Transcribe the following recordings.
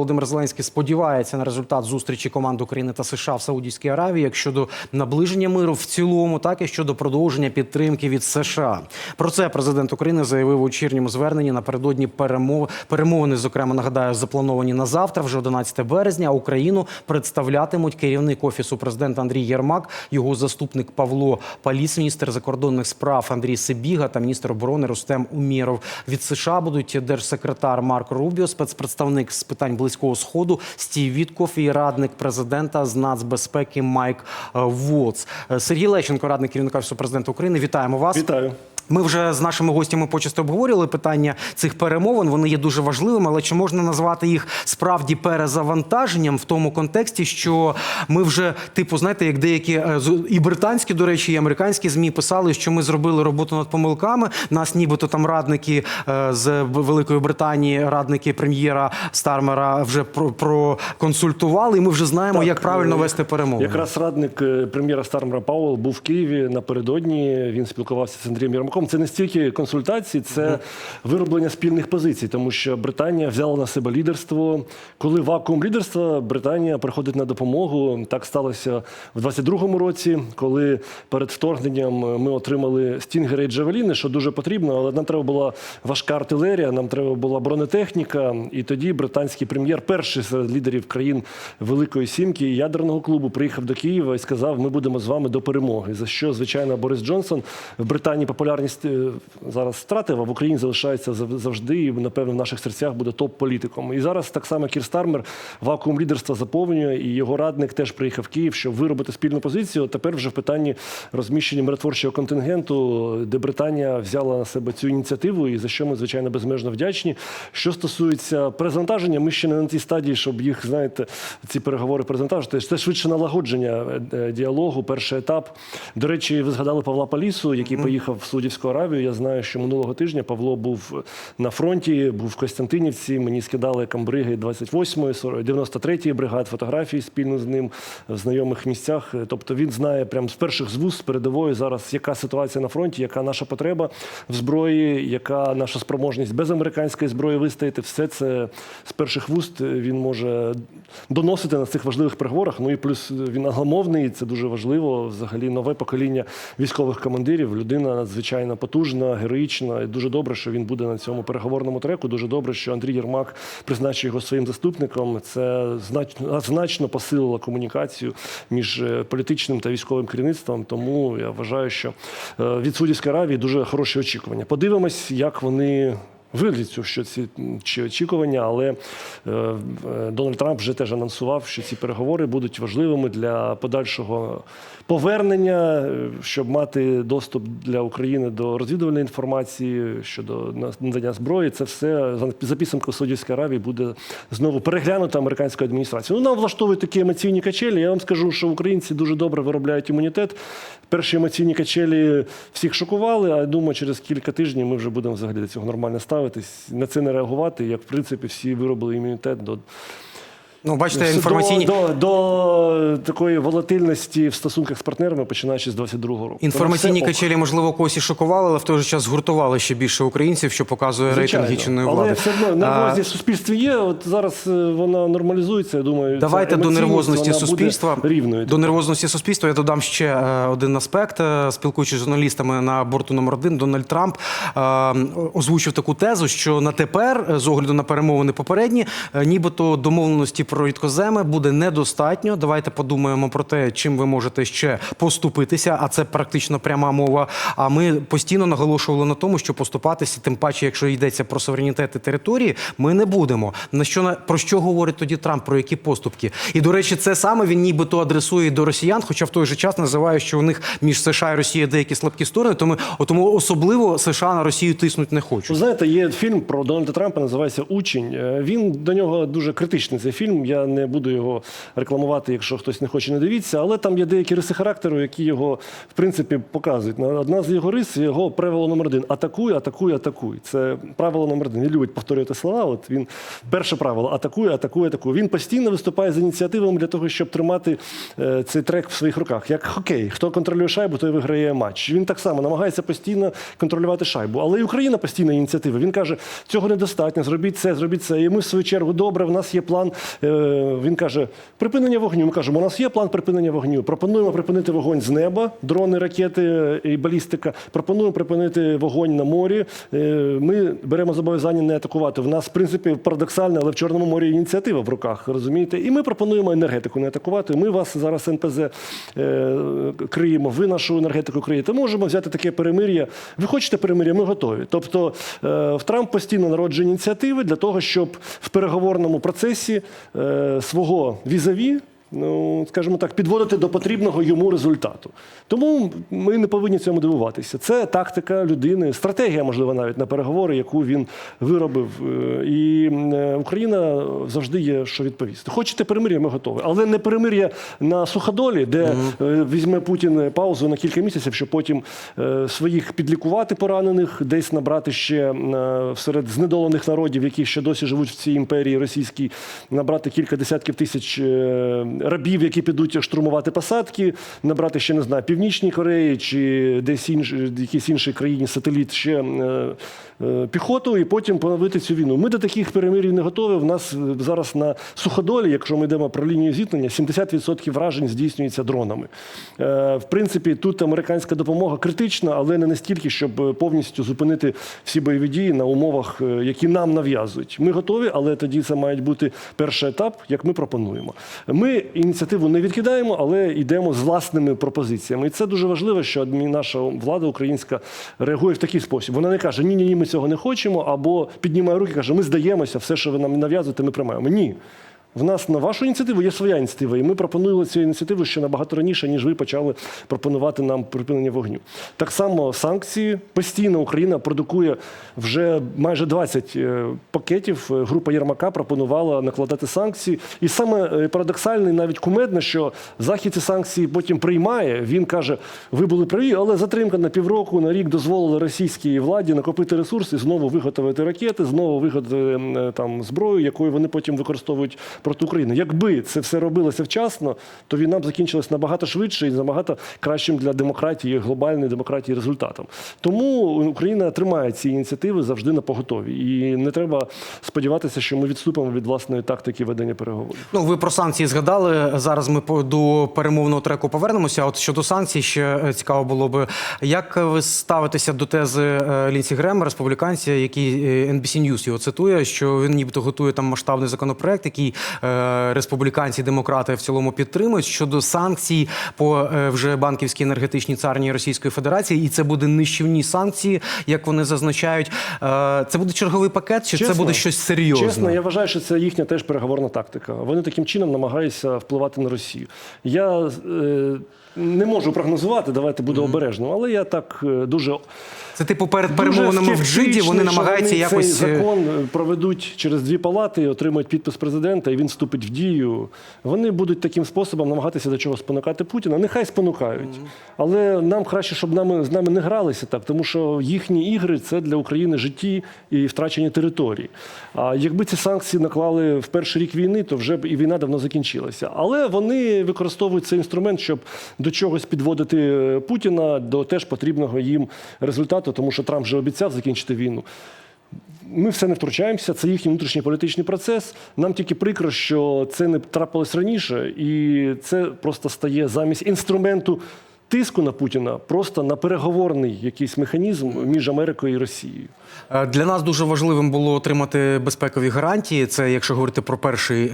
Володимир Зеленський сподівається на результат зустрічі команд України та США в Саудівській Аравії як щодо наближення миру в цілому, так і щодо продовження підтримки від США. Про це президент України заявив у вечірньому зверненні напередодні перемов... перемовини. Зокрема, нагадаю, заплановані на завтра, вже 11 березня. Україну представлятимуть керівник офісу президента Андрій Єрмак, його заступник Павло Паліс, міністр закордонних справ Андрій Сибіга та міністр оборони Рустем Умєров. Від США будуть держсекретар Марко Рубіо, спецпредставник з питань близького сходу Стів Вітков і радник президента з нацбезпеки Майк е, Воц. Е, Сергій Лещенко, радник керівника президента України. Вітаємо вас. Вітаю. Ми вже з нашими гостями почасти обговорювали питання цих перемовин. Вони є дуже важливими, але чи можна назвати їх справді перезавантаженням в тому контексті, що ми вже, типу, знаєте, як деякі е, і британські, до речі, і американські змі писали, що ми зробили роботу над помилками. Нас, нібито там радники е, з Великої Британії, радники прем'єра Стармера вже проконсультували, і ми вже знаємо, Так, як правильно е, вести перемовини. Якраз радник прем'єра Стармера Пауел був в Києві напередодні. Він спілкувався з Андрієм Єрмаком. Це не стільки консультації, це вироблення спільних позицій, тому що Британія взяла на себе лідерство. Коли вакуум лідерства, Британія приходить на допомогу. Так сталося в 22-му році, коли перед вторгненням ми отримали стінгери і джавеліни, що дуже потрібно, але нам треба була важка артилерія, нам треба була бронетехніка. І тоді британський прем'єр, перший серед лідерів країн Великої Сімки і ядерного клубу, приїхав до Києва і сказав: Ми будемо з вами до перемоги. За що, звичайно, Борис Джонсон в Британії популярність е, зараз втратив, а в Україні залишається зав- завжди, і напевно в наших серцях буде топ-політиком. І зараз так само Кір Стармер вакуум лідерства заповнює, і його радник теж приїхав в Київ, щоб виробити спільну позицію. Тепер вже в питанні розміщення миротворчого контингенту, де Британія взяла на себе цю ініціативу, і за що ми звичайно безмежно вдячні. Що стосується перезавантаження, ми ще не на тій стадії, щоб їх знаєте, ці переговори перезавантажити. Це швидше налагодження е, е, діалогу. Перший етап. До речі, ви згадали Павла Палісу, який поїхав в Саудівську Аравію. Я знаю, що минулого тижня Павло був на фронті, був в Костянтинівці. Мені скидали камбриги 28-ї, 93-ї бригад, фотографії спільно з ним в знайомих місцях. Тобто він знає прямо з перших з вуст з передової зараз, яка ситуація на фронті, яка наша потреба в зброї, яка наша спроможність без американської зброї вистояти. Все це з перших вуст він може доносити на цих важливих переговорах. Ну і плюс він англомовний, це дуже важливо. Взагалі нове покоління військових командирів. Людина надзвичайно потужна, героїчна. І дуже добре, що він буде на цьому переговорному треку. Дуже добре, що Андрій Єрмак призначив його своїм заступником. Це значно значно посилило комунікацію між е, політичним та військовим керівництвом. Тому я вважаю, що е, від Судівської Аравії дуже хороші очікування. Подивимось, як вони. Виліцю, що ці чи очікування, але е, Дональд Трамп вже теж анонсував, що ці переговори будуть важливими для подальшого повернення, е, щоб мати доступ для України до розвідувальної інформації щодо надання зброї. Це все за- підсумком Саудівської Аравії буде знову переглянуто американською адміністрацією. Ну, нам влаштовують такі емоційні качелі. Я вам скажу, що українці дуже добре виробляють імунітет. Перші емоційні качелі всіх шокували, а я думаю, через кілька тижнів ми вже будемо взагалі до цього нормально ставитись, на це не реагувати, як в принципі всі виробили імунітет до. Ну, бачите, інформаційні до, до, до такої волатильності в стосунках з партнерами, починаючи з 22-го року. Інформаційні качелі, можливо, когось і шокували, але в той же час згуртували ще більше українців, що показує Звичайно. рейтинги чинної Але все одно нервозність в суспільстві є. От зараз е, вона нормалізується. Я думаю, Давайте до нервозності суспільства. рівною. До нервозності суспільства я додам ще е, один аспект. Е, Спілкуючись з журналістами на борту номер один, Дональд Трамп озвучив таку тезу, що на тепер, з огляду на перемовини попередні, нібито домовленості про рідкоземи буде недостатньо. Давайте подумаємо про те, чим ви можете ще поступитися, а це практично пряма мова. А ми постійно наголошували на тому, що поступатися, тим паче, якщо йдеться про суверенітет території, ми не будемо. На що на про що говорить тоді Трамп? Про які поступки? І до речі, це саме він нібито адресує до росіян, хоча в той же час називає, що у них між США і Росією деякі слабкі сторони. Тому тому особливо США на Росію тиснуть не хочуть. знаєте, є фільм про Дональда Трампа, називається Учень. Е, Він до нього дуже критичний цей фільм. Фільм. Я не буду його рекламувати, якщо хтось не хоче, не дивіться. Але там є деякі риси характеру, які його в принципі показують. На- Одна з його рис його правило номер один: атакуй, атакуй, атакуй. Це правило номер один. Він любить повторювати слова. От він перше правило атакуй, атакуй, атакуй. Він постійно виступає з ініціативами для того, щоб тримати е, цей трек в своїх руках. Як хокей, хто контролює шайбу, той виграє матч. Він так само намагається постійно контролювати шайбу. Але і Україна постійно ініціатива. Він каже, цього недостатньо, зробіть це, зробіть це. І ми в свою чергу добре. В нас є план. Е, Він каже, припинення вогню. Ми кажемо, у нас є план припинення вогню. Пропонуємо припинити вогонь з неба, дрони, ракети і балістика. Пропонуємо припинити вогонь на морі. Е, Ми беремо зобов'язання не атакувати. В нас, в принципі, парадоксально, але в Чорному морі ініціатива в руках, розумієте? І ми пропонуємо енергетику не атакувати. Ми вас зараз НПЗ е, криємо, ви нашу енергетику криєте. Можемо взяти таке перемир'я. Ви хочете перемир'я, ми готові. Тобто в Трамп постійно народжує ініціативи для того, щоб в переговорному процесі свого візаві. Ну, скажімо так, підводити до потрібного йому результату. Тому ми не повинні цьому дивуватися. Це тактика людини, стратегія, можливо, навіть на переговори, яку він виробив. Е, І е, Україна завжди є що відповісти. Хочете перемир'я, ми готові. Але не перемир'я на суходолі, де е, візьме Путін паузу на кілька місяців, щоб потім своїх підлікувати поранених, десь набрати ще серед знедолених народів, які ще досі живуть в цій імперії російській, набрати кілька десятків тисяч рабів, які підуть штурмувати посадки, набрати ще не знаю, Північній Кореї чи десь інш, якійсь іншій країні сателіт ще е, е, піхоту, і потім поновити цю війну. Ми до таких перемирій не готові. В нас е, зараз на суходолі, якщо ми йдемо про лінію зіткнення, 70% вражень здійснюється дронами. В принципі, тут американська допомога критична, але не настільки, щоб повністю зупинити всі бойові дії на умовах, які нам нав'язують. Ми готові, але тоді це має бути перший етап, як ми пропонуємо. Ми ініціативу не відкидаємо, але йдемо з власними пропозиціями. І це дуже важливо, що наша влада українська реагує в такий спосіб. Вона не каже, ні, ні, ні, ми цього не хочемо, або піднімає руки, каже, ми здаємося, все, що ви нам нав'язуєте, ми приймаємо. Ні. В нас на вашу ініціативу є своя ініціатива, і ми пропонували цю ініціативу ще набагато раніше, ніж ви почали пропонувати нам припинення вогню. Так само санкції постійно Україна продукує вже майже 20 е, пакетів. Е, Група Єрмака пропонувала накладати санкції. І саме е, парадоксальне, навіть кумедне, що Захід ці санкції потім приймає. Він каже: ви були праві, але затримка на півроку, на рік дозволила російській владі накопити ресурси, знову виготовити ракети, знову виготовити там зброю, якою вони потім використовують проти України. Якби це все робилося вчасно, то війна б закінчилась набагато швидше і набагато кращим для демократії, глобальної демократії результатом. Тому Україна тримає ці ініціативи завжди на поготові. І не треба сподіватися, що ми відступимо від власної тактики ведення переговорів. Ну, ви про санкції згадали. Зараз ми до перемовного треку повернемося. От щодо санкцій, ще е, цікаво було би, як ви ставитеся до тези е, Лінсі Грема, республіканця, який е, NBC News його цитує, що він нібито готує там масштабний законопроект, який республіканці, демократи в цілому підтримують щодо санкцій по е, вже банківській енергетичній царні Російської Федерації, і це буде нищівні санкції, як вони зазначають. Е, Це буде черговий пакет, чи це буде щось серйозне? Чесно, я вважаю, що це їхня теж переговорна тактика. Вони таким чином намагаються впливати на Росію. Я е, не можу прогнозувати, давайте буду обережним, але я так е, дуже Це типу перед перемовинами в Джиді вони намагаються вони якось. цей е, закон проведуть через дві палати, отримають підпис президента, і він вступить в дію. Вони будуть таким способом намагатися до чого спонукати Путіна. Нехай спонукають, але нам краще, щоб нами з нами не гралися так, тому що їхні ігри це для України житті і втрачені території. А якби ці санкції наклали в перший рік війни, то вже б і війна давно закінчилася. Але вони використовують цей інструмент, щоб до чогось підводити е, Путіна до теж потрібного їм результату, тому що Трамп вже обіцяв закінчити війну. Ми все не втручаємося, це їхній внутрішній політичний процес. Нам тільки прикро, що це не трапилось раніше, і це просто стає замість інструменту тиску на Путіна, просто на переговорний якийсь механізм між Америкою і Росією. Е, Для нас дуже важливим було отримати безпекові гарантії. Це якщо говорити про перший.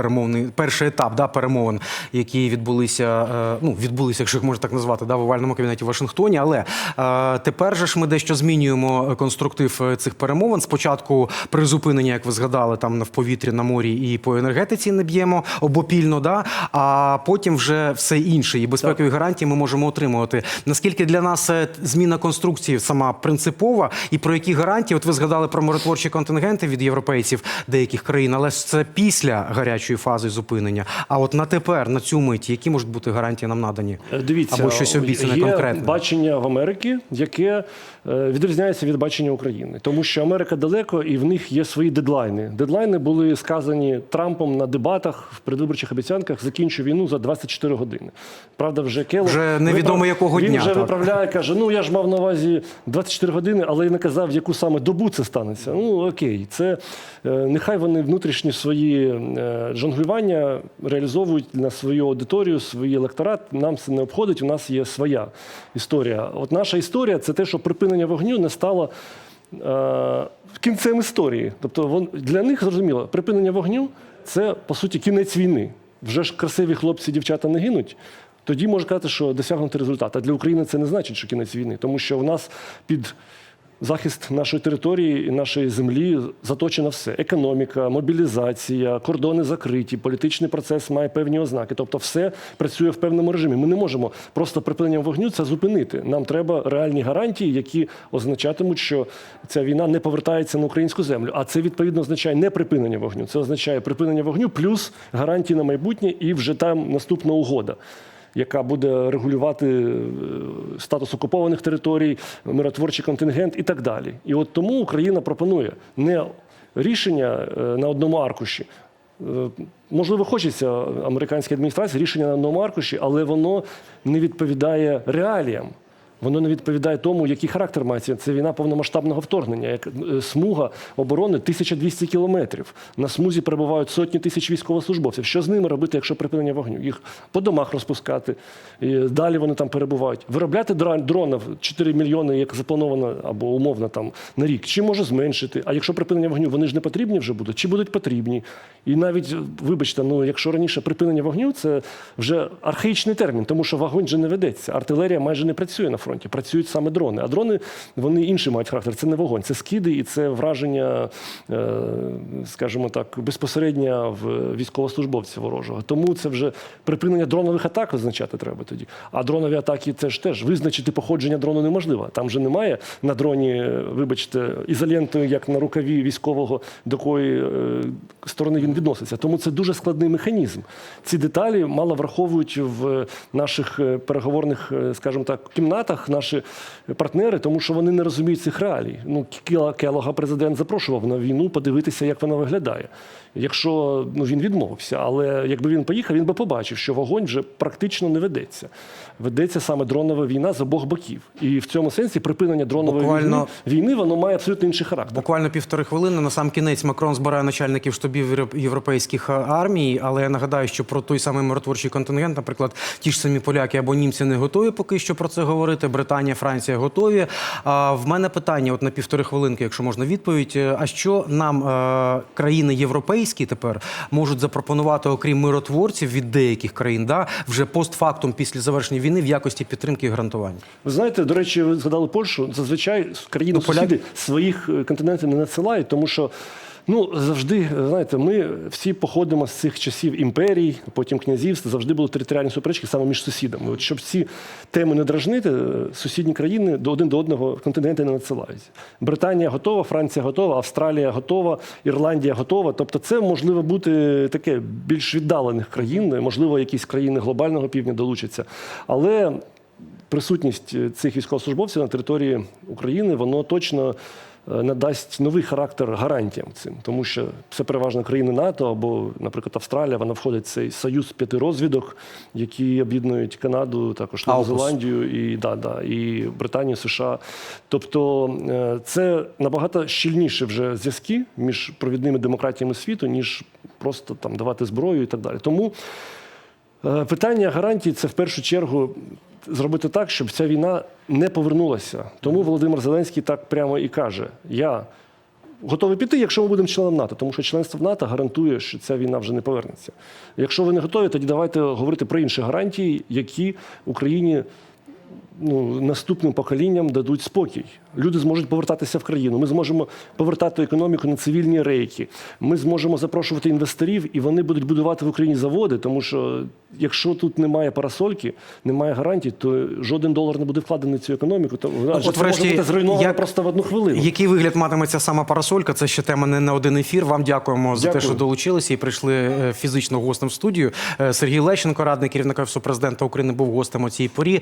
Перемовний перший етап да, перемовин, які відбулися, е, ну відбулися, якщо їх можна так назвати, да, в овальному кабінеті в Вашингтоні. Але е, тепер же ж ми дещо змінюємо конструктив е, цих перемовин. Спочатку призупинення, як ви згадали, там в повітрі на морі і по енергетиці не б'ємо обопільно, да, а потім вже все інше. І безпекові гарантії ми можемо отримувати. Наскільки для нас зміна конструкції сама принципова, і про які гарантії? От ви згадали про миротворчі контингенти від європейців деяких країн, але це після гарячої третьої фази зупинення. А от на тепер, на цю мить, які можуть бути гарантії нам надані? Е, Дивіться, Або щось обіцяне є конкретне. бачення в Америки, яке е, відрізняється від бачення України, тому що Америка далеко і в них є свої дедлайни. Дедлайни були сказані Трампом на дебатах в предвиборчих обіцянках. Закінчу війну за 24 години. Правда, вже Келлог Вже невідомо виправ- якого він дня, вже так. виправляє, каже: ну я ж мав на увазі 24 години, але я не казав, в яку саме добу це станеться. Ну окей, це е, нехай вони внутрішні свої жонглювання реалізовують на свою аудиторію, свій електорат. Нам це не обходить. У нас є своя історія. От наша історія це те, що припинення вогню не стало. е, Кінцем історії, тобто для них зрозуміло, припинення вогню це по суті кінець війни. Вже ж красиві хлопці, дівчата не гинуть. Тоді можна казати, що досягнути результат. А для України це не значить, що кінець війни, тому що в нас під захист нашої території і нашої землі заточено все: економіка, мобілізація, кордони закриті, політичний процес має певні ознаки. Тобто, все працює в певному режимі. Ми не можемо просто припиненням вогню це зупинити. Нам треба реальні гарантії, які означатимуть, що ця війна не повертається на українську землю. А це відповідно означає не припинення вогню. Це означає припинення вогню плюс гарантії на майбутнє і вже там наступна угода яка буде регулювати е, статус окупованих територій, миротворчий контингент і так далі. І от тому Україна пропонує не рішення е, на одному аркуші. Е, Можливо, хочеться американській адміністрації рішення на одному аркуші, але воно не відповідає реаліям. Воно не відповідає тому, який характер має це війна повномасштабного вторгнення. Як е, смуга оборони 1200 кілометрів. На смузі перебувають сотні тисяч військовослужбовців. Що з ними робити, якщо припинення вогню? Їх по домах розпускати. І далі вони там перебувають. Виробляти дронів 4 мільйони, як заплановано або умовно там на рік. Чи може зменшити? А якщо припинення вогню, вони ж не потрібні вже будуть, чи будуть потрібні? І навіть, вибачте, ну якщо раніше припинення вогню, це вже архаїчний термін, тому що вогонь же не ведеться. Артилерія майже не працює на фронті, працюють саме дрони. А дрони вони інший мають характер. Це не вогонь, це скиди і це враження, е, скажімо так, безпосередньо в військовослужбовців ворожого. Тому це вже припинення дронових атак визначати треба тоді. А дронові атаки це ж теж визначити походження дрону неможливо. Там же немає на дроні, е, вибачте, ізолентою, як на рукаві військового, до якої е, сторони він відноситься. Тому це дуже складний механізм. Ці деталі мало враховують в наших переговорних, скажімо так, кімнатах наші партнери, тому що вони не розуміють цих реалій. Ну, Келога президент запрошував на війну подивитися, як вона виглядає. Якщо ну, він відмовився, але якби він поїхав, він би побачив, що вогонь вже практично не ведеться. Ведеться саме дронова війна з обох боків. І в цьому сенсі припинення дронової Буквально- війни, воно має абсолютно інший характер. Буквально півтори хвилини. На сам кінець Макрон збирає начальників штабів європейських е, армій. Але я нагадаю, що про той самий миротворчий контингент, наприклад, ті ж самі поляки або німці не готові поки що про це говорити. Британія, Франція готові. А в мене питання, от на півтори хвилинки, якщо можна відповідь. Е, А що нам е, країни європейські тепер можуть запропонувати, окрім миротворців від деяких країн, да вже постфактум після завершення війни в якості підтримки і гарантування? Ви знаєте, до речі, ви згадали Польщу. Зазвичай країни Ну, сусіди своїх е, континентів не надсилають, тому що. Ну, завжди, знаєте, ми всі походимо з цих часів імперій, потім князівств, завжди були територіальні суперечки саме між сусідами. От щоб ці теми не дражнити, е, сусідні країни до один до одного континенти не надсилають. Британія готова, Франція готова, Австралія готова, Ірландія готова. Тобто, це можливо бути таке більш віддалених країн, можливо, якісь країни глобального півдня долучаться. Але присутність цих військовослужбовців на території України воно точно надасть новий характер гарантіям цим, тому що це переважно країни НАТО або, наприклад, Австралія. Вона входить в цей союз п'яти розвідок, які об'єднують Канаду, також Нову Зеландію і да, да, і Британію, США. Тобто е, це набагато щільніші вже зв'язки між провідними демократіями світу, ніж просто там давати зброю і так далі. Тому Е, Питання гарантій це в першу чергу зробити так, щоб ця війна не повернулася. Тому Володимир Зеленський так прямо і каже: я готовий піти, якщо ми будемо членом НАТО, тому що членство в НАТО гарантує, що ця війна вже не повернеться. Якщо ви не готові, тоді давайте говорити про інші гарантії, які Україні ну, наступним поколінням дадуть спокій. Люди зможуть повертатися в країну. Ми зможемо повертати економіку на цивільні рейки. Ми зможемо запрошувати інвесторів, і вони будуть будувати в Україні заводи. Тому що якщо тут немає парасольки, немає гарантій, то жоден долар не буде вкладений в цю економіку. То вона От, це врешті, може бути зруйнована як- просто в одну хвилину. Який вигляд матиме ця сама парасолька? Це ще тема не на один ефір. Вам дякуємо за те, що долучилися і прийшли е, фізично гостем в студію. Е, Сергій Лещенко, радник керівника Офісу президента України, був гостем у цій порі.